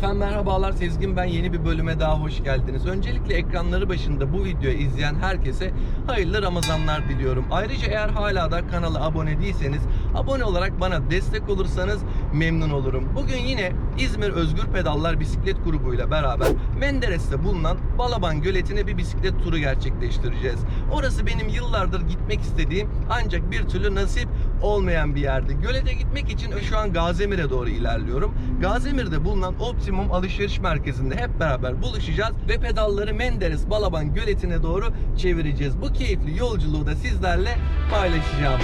Efendim merhabalar Sezgin ben yeni bir bölüme daha hoş geldiniz. Öncelikle ekranları başında bu videoyu izleyen herkese hayırlı Ramazanlar diliyorum. Ayrıca eğer hala da kanala abone değilseniz abone olarak bana destek olursanız memnun olurum. Bugün yine İzmir Özgür Pedallar bisiklet grubuyla beraber Menderes'te bulunan Balaban Göleti'ne bir bisiklet turu gerçekleştireceğiz. Orası benim yıllardır gitmek istediğim ancak bir türlü nasip olmayan bir yerdi. Gölete gitmek için şu an Gazemir'e doğru ilerliyorum. Gazemir'de bulunan Optimum Alışveriş Merkezi'nde hep beraber buluşacağız ve pedalları Menderes Balaban Göleti'ne doğru çevireceğiz. Bu keyifli yolculuğu da sizlerle paylaşacağım.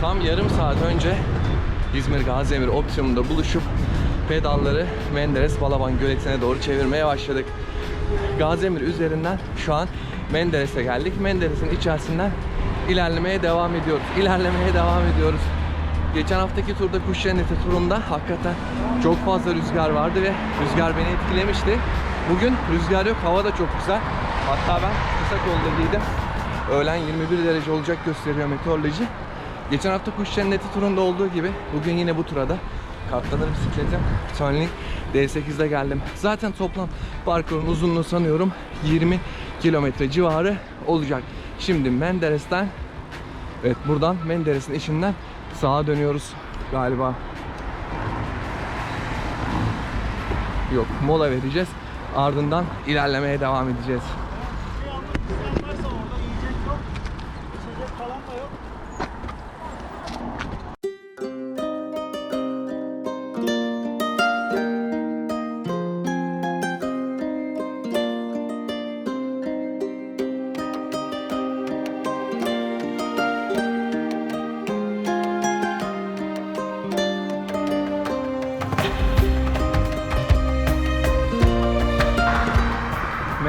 Tam yarım saat önce İzmir Gazemir Optimum'da buluşup pedalları Menderes Balaban Göleti'ne doğru çevirmeye başladık. Gazemir üzerinden şu an Menderes'e geldik. Menderes'in içerisinden ilerlemeye devam ediyoruz. İlerlemeye devam ediyoruz. Geçen haftaki turda Kuş Cenneti turunda hakikaten çok fazla rüzgar vardı ve rüzgar beni etkilemişti. Bugün rüzgar yok, hava da çok güzel. Hatta ben kısa kolda giydim. Öğlen 21 derece olacak gösteriyor meteoroloji. Geçen hafta Kuş Cenneti turunda olduğu gibi bugün yine bu turada katlanır bisikletim Tunneling D8'de geldim. Zaten toplam parkurun uzunluğu sanıyorum 20 kilometre civarı olacak. Şimdi Menderes'ten evet buradan Menderes'in işinden sağa dönüyoruz galiba. Yok mola vereceğiz. Ardından ilerlemeye devam edeceğiz.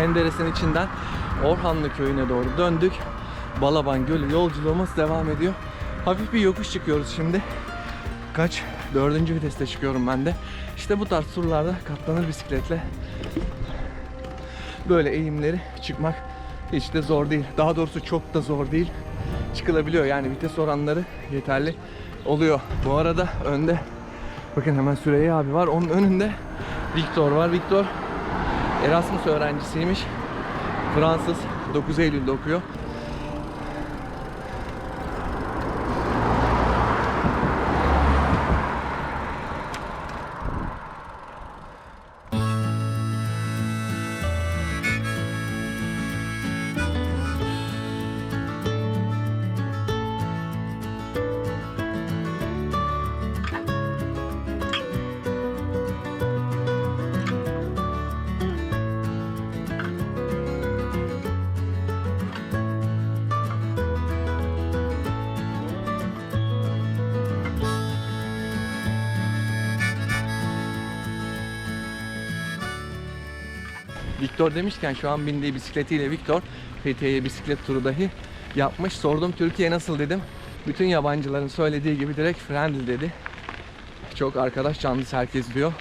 Menderes'in içinden Orhanlı köyüne doğru döndük. Balaban Gölü yolculuğumuz devam ediyor. Hafif bir yokuş çıkıyoruz şimdi. Kaç? Dördüncü viteste çıkıyorum ben de. İşte bu tarz turlarda katlanır bisikletle böyle eğimleri çıkmak hiç de zor değil. Daha doğrusu çok da zor değil. Çıkılabiliyor yani vites oranları yeterli oluyor. Bu arada önde bakın hemen Süreyya abi var. Onun önünde Victor var. Victor Erasmus öğrencisiymiş. Fransız. 9 Eylül'de okuyor. Victor demişken şu an bindiği bisikletiyle Victor Fethiye'ye bisiklet turu dahi yapmış. Sordum Türkiye nasıl dedim. Bütün yabancıların söylediği gibi direkt friendly dedi. Çok arkadaş canlısı herkes diyor.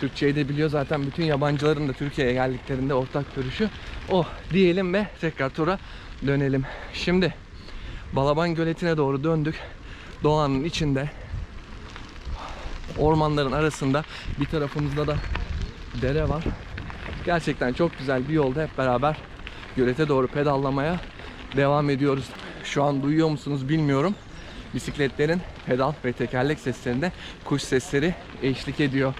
Türkçeyi de biliyor zaten bütün yabancıların da Türkiye'ye geldiklerinde ortak görüşü o diyelim ve tekrar tura dönelim. Şimdi Balaban Göleti'ne doğru döndük. Doğanın içinde ormanların arasında bir tarafımızda da dere var. Gerçekten çok güzel bir yolda hep beraber gölete doğru pedallamaya devam ediyoruz. Şu an duyuyor musunuz bilmiyorum. Bisikletlerin pedal ve tekerlek seslerinde kuş sesleri eşlik ediyor.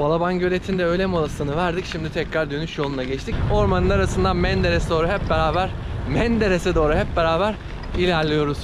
Balaban Göleti'nde öğle molasını verdik. Şimdi tekrar dönüş yoluna geçtik. Ormanın arasından Menderes'e doğru hep beraber Menderes'e doğru hep beraber ilerliyoruz.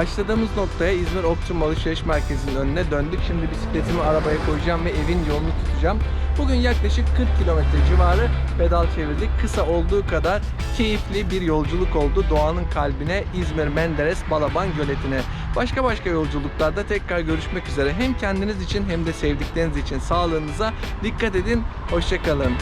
Başladığımız noktaya İzmir Optimum Alışveriş Merkezi'nin önüne döndük. Şimdi bisikletimi arabaya koyacağım ve evin yolunu tutacağım. Bugün yaklaşık 40 kilometre civarı pedal çevirdik. Kısa olduğu kadar keyifli bir yolculuk oldu. Doğanın kalbine İzmir Menderes Balaban Göleti'ne. Başka başka yolculuklarda tekrar görüşmek üzere. Hem kendiniz için hem de sevdikleriniz için sağlığınıza dikkat edin. Hoşçakalın.